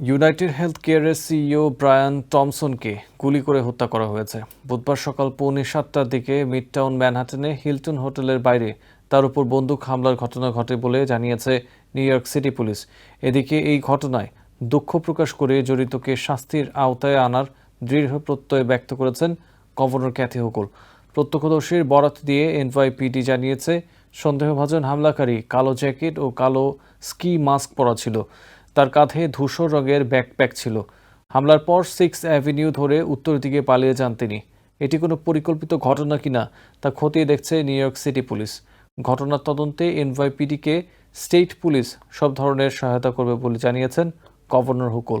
United Health কেয়ারের CEO Brian টমসনকে গুলি করে হত্যা করা হয়েছে। বুধবার সকাল পৌনে সাতটার দিকে মিডটাউন ম্যানহাটনে হিলটন হোটেলের বাইরে তার উপর বন্দুক হামলার ঘটনা ঘটে বলে জানিয়েছে নিউ ইয়র্ক সিটি পুলিশ। এদিকে এই ঘটনায় দুঃখ প্রকাশ করে জড়িতকে শাস্তির আওতায় আনার দৃঢ় প্রত্যয় ব্যক্ত করেছেন গভর্নর ক্যাথি হুকুল। প্রত্যক্ষদর্শীর বরাত দিয়ে এনওয়াইপিডি জানিয়েছে, সন্দেহভাজন হামলাকারী কালো জ্যাকেট ও কালো স্কি মাস্ক পরা ছিল। তার কাঁধে ধূসর রঙের ব্যাকপ্যাক ছিল। হামলার পর সিক্স অ্যাভিনিউ ধরে উত্তর দিকে পালিয়ে যান তিনি। এটি কোনো পরিকল্পিত ঘটনা কিনা তা খতিয়ে দেখছে নিউ ইয়র্ক সিটি পুলিশ। ঘটনার তদন্তে এনওয়াইপিডিকে স্টেট পুলিশ সব ধরনের সহায়তা করবে বলে জানিয়েছেন গভর্নর হুকুল।